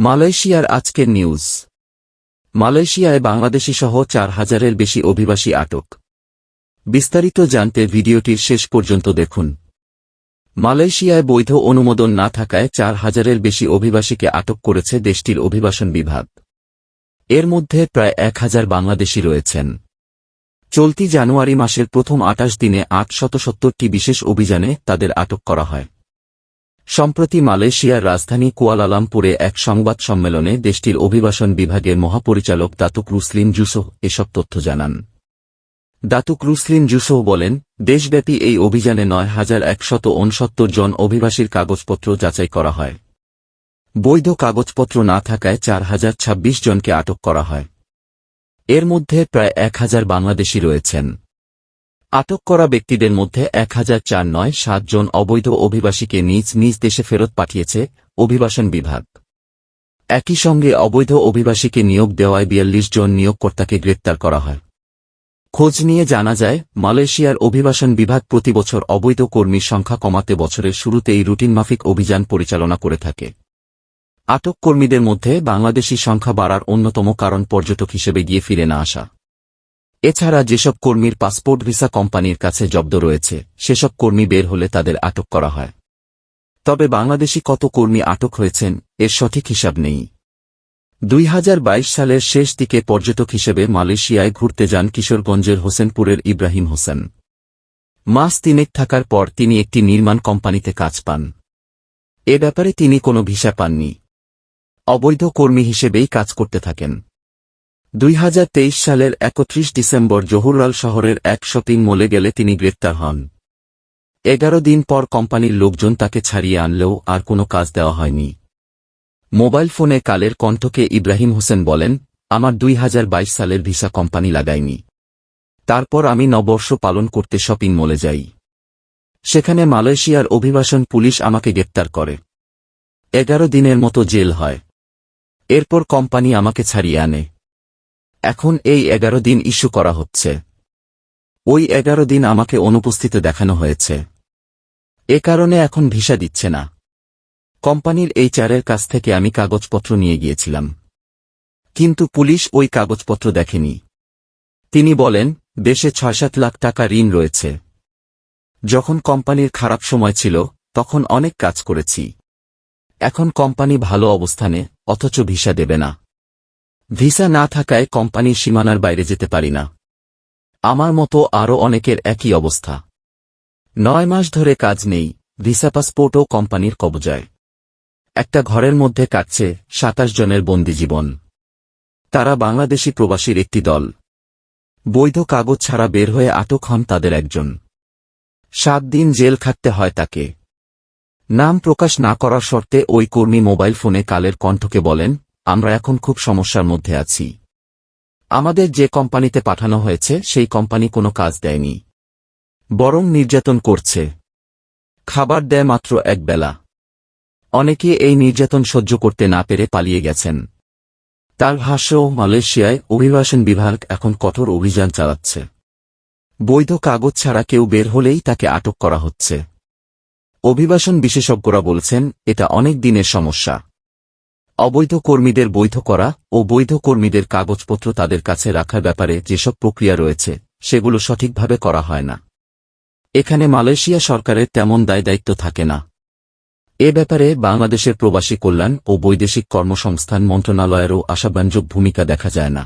মালয়েশিয়ার আজকের নিউজ। মালয়েশিয়ায় বাংলাদেশি সহ চার হাজারের বেশি অভিবাসী আটক। বিস্তারিত জানতে ভিডিওটির শেষ পর্যন্ত দেখুন। মালয়েশিয়ায় বৈধ অনুমোদন না থাকায় চার হাজারের বেশি অভিবাসীকে আটক করেছে দেশটির অভিবাসন বিভাগ। এর মধ্যে প্রায় এক হাজার বাংলাদেশি রয়েছেন। চলতি জানুয়ারি মাসের প্রথম আটাশ দিনে আট শত সত্তরটি বিশেষ অভিযানে তাদের আটক করা হয়। সম্প্রতি মালয়েশিয়ার রাজধানী কুয়ালালামপুরে এক সংবাদ সম্মেলনে দেশটির অভিবাসন বিভাগের মহাপরিচালক দাতুক রুসলিন জুসোহ এসব তথ্য জানান। দাতুক রুসলিন জুসোহ বলেন, দেশব্যাপী এই অভিযানে নয় হাজার একশত উনসত্তর জন অভিবাসীর কাগজপত্র যাচাই করা হয়। বৈধ কাগজপত্র না থাকায় চার হাজার ছাব্বিশ জনকে আটক করা হয়। এর মধ্যে প্রায় এক হাজার বাংলাদেশি রয়েছেন। আটক করা ব্যক্তিদের মধ্যে এক হাজার চার নয় সাতজন অবৈধ অভিবাসীকে নিজ নিজ দেশে ফেরত পাঠিয়েছে অভিবাসন বিভাগ। একই সঙ্গে অবৈধ অভিবাসীকে নিয়োগ দেওয়ায় বিয়াল্লিশ জন নিয়োগকর্তাকে গ্রেপ্তার করা হয়। খোঁজ নিয়ে জানা যায়, মালয়েশিয়ার অভিবাসন বিভাগ প্রতিবছর অবৈধ কর্মীর সংখ্যা কমাতে বছরের শুরুতেই রুটিন মাফিক অভিযান পরিচালনা করে থাকে। আটক কর্মীদের মধ্যে বাংলাদেশি সংখ্যা বাড়ার অন্যতম কারণ পর্যটক হিসেবে গিয়ে ফিরে না আসা। এছাড়া যেসব কর্মীর পাসপোর্ট ভিসা কোম্পানির কাছে জব্দ রয়েছে, সেসব কর্মী বের হলে তাদের আটক করা হয়। তবে বাংলাদেশি কত কর্মী আটক হয়েছেন, এর সঠিক হিসাব নেই। দুই হাজার বাইশ সালের শেষ দিকে পর্যটক হিসেবে মালয়েশিয়ায় ঘুরতে যান কিশোরগঞ্জের হোসেনপুরের ইব্রাহিম হোসেন। মাস তিনেক থাকার পর তিনি একটি নির্মাণ কোম্পানিতে কাজ পান। এ ব্যাপারে তিনি কোনো ভিসা পাননি। অবৈধ কর্মী হিসেবেই কাজ করতে থাকেন। দুই হাজার তেইশ সালের একত্রিশ ডিসেম্বর জহুরলাল শহরের এক শপিং মলে গেলে তিনি গ্রেপ্তার হন। এগারো দিন পর কোম্পানির লোকজন তাকে ছাড়িয়ে আনলেও আর কোনো কাজ দেওয়া হয়নি। মোবাইল ফোনে কালের কণ্ঠকে ইব্রাহিম হোসেন বলেন, আমার দুই হাজার বাইশ সালের ভিসা কোম্পানি লাগায়নি তারপর আমি নববর্ষ পালন করতে শপিং মলে যাই। সেখানে মালয়েশিয়ার অভিবাসন পুলিশ আমাকে গ্রেপ্তার করে। এগারো দিনের মতো জেল হয়। এরপর কোম্পানি আমাকে ছাড়িয়ে আনে। এখন এই এগারো দিন ইস্যু করা হচ্ছে। ওই এগারো দিন আমাকে অনুপস্থিত দেখানো হয়েছে। এ কারণে এখন ভিসা দিচ্ছে না। কোম্পানির এই চারের কাছ থেকে আমি কাগজপত্র নিয়ে গিয়েছিলাম। কিন্তু পুলিশ ওই কাগজপত্র দেখেনি। তিনি বলেন, দেশে ছয় সাত লাখ টাকা ঋণ রয়েছে। যখন কোম্পানির খারাপ সময় ছিল, তখন অনেক কাজ করেছি। এখন কোম্পানি ভালো অবস্থানে, অথচ ভিসা দেবে না। ভিসা না থাকায় কোম্পানির সীমানার বাইরে যেতে পারি না। আমার মতো আরও অনেকের একই অবস্থা। নয় মাস ধরে কাজ নেই, ভিসা পাসপোর্টও কোম্পানির কবজায়। একটা ঘরের মধ্যে কাটছে সাতাশ জনের বন্দি জীবন। তারা বাংলাদেশি প্রবাসীর একটি দল। বৈধ কাগজ ছাড়া বের হয়ে আটক হন তাদের একজন। সাত দিন জেল খাটতে হয় তাকে। নাম প্রকাশ না করার শর্তে ওই কর্মী মোবাইল ফোনে কালের কণ্ঠকে বলেন আমরা এখন খুব সমস্যার মধ্যে আছি। আমাদের যে কোম্পানিতে পাঠানো হয়েছে, সেই কোম্পানি কোনো কাজ দেয়নি। বরং নির্যাতন করছে। খাবার দেয় মাত্র এক বেলা। অনেকে এই নির্যাতন সহ্য করতে না পেরে পালিয়ে গেছেন। তার ভাষ্য মালয়েশিয়ায় অভিবাসন বিভাগ এখন কঠোর অভিযান চালাচ্ছে। বৈধ কাগজ ছাড়া কেউ বের হলেই তাকে আটক করা হচ্ছে। অভিবাসন বিশেষজ্ঞরা বলছেন, এটা অনেক দিনের সমস্যা। অবৈধ কর্মীদের বৈধ করা ও বৈধ কর্মীদের কাগজপত্র তাদের কাছে রাখার ব্যাপারে যেসব প্রক্রিয়া রয়েছে, সেগুলো সঠিকভাবে করা হয় না। এখানে মালয়েশিয়া সরকারের তেমন দায় দায়িত্ব থাকে না। এ ব্যাপারে বাংলাদেশের প্রবাসী কল্যাণ ও বৈদেশিক কর্মসংস্থান মন্ত্রণালয়েরও আশাব্যঞ্জক ভূমিকা দেখা যায় না।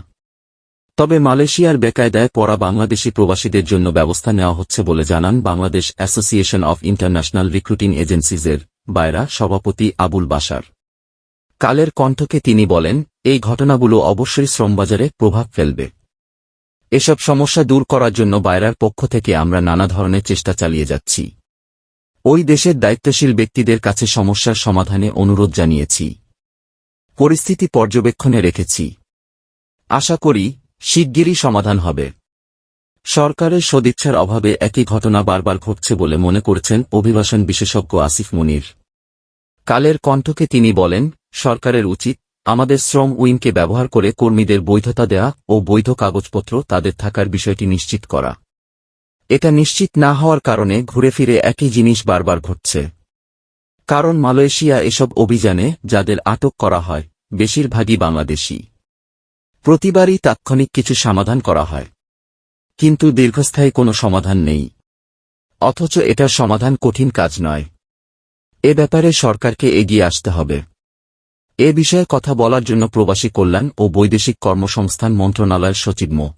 তবে মালয়েশিয়ার বেকায়দায় পড়া বাংলাদেশি প্রবাসীদের জন্য ব্যবস্থা নেওয়া হচ্ছে বলে জানান Bangladesh association of international recruiting এজেন্সিজের BAIRA সভাপতি আবুল বাসার কালের কণ্ঠকে তিনি বলেন, এই ঘটনাগুলো অবশ্যই শ্রমবাজারে প্রভাব ফেলবে। এসব সমস্যা দূর করার জন্য বায়রার পক্ষ থেকে আমরা নানা ধরনের চেষ্টা চালিয়ে যাচ্ছি। ওই দেশের দায়িত্বশীল ব্যক্তিদের কাছে সমস্যার সমাধানে অনুরোধ জানিয়েছি। পরিস্থিতি পর্যবেক্ষণে রেখেছি। আশা করি, শিগগিরই সমাধান হবে। সরকারের সদিচ্ছার অভাবে একই ঘটনা বারবার ঘটছে বলে মনে করছেন অভিবাসন বিশেষজ্ঞ আসিফ মুনির। কালের কণ্ঠকে তিনি বলেন, সরকারের উচিত আমাদের শ্রম উইংকে ব্যবহার করে কর্মীদের বৈধতা দেয়া ও বৈধ কাগজপত্র তাদের থাকার বিষয়টি নিশ্চিত করা। এটা নিশ্চিত না হওয়ার কারণে ঘুরে ফিরে একই জিনিস বারবার ঘটছে। কারণ মালয়েশিয়া এসব অভিযানে যাদের আটক করা হয়, বেশিরভাগই বাংলাদেশি। প্রতিবারই তাৎক্ষণিক কিছু সমাধান করা হয়। কিন্তু দীর্ঘস্থায়ী কোনো সমাধান নেই। অথচ এটার সমাধান কঠিন কাজ নয়। এ ব্যাপারে সরকারকে এগিয়ে আসতে হবে। এ বিষয়ে কথা বলার জন্য প্রবাসী কল্যাণ ও বৈদেশিক কর্মসংস্থান মন্ত্রণালয়ের সচিব মো।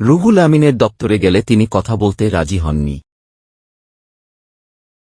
রুহুল আমিনের দপ্তরে গেলে তিনি কথা বলতে রাজি হননি।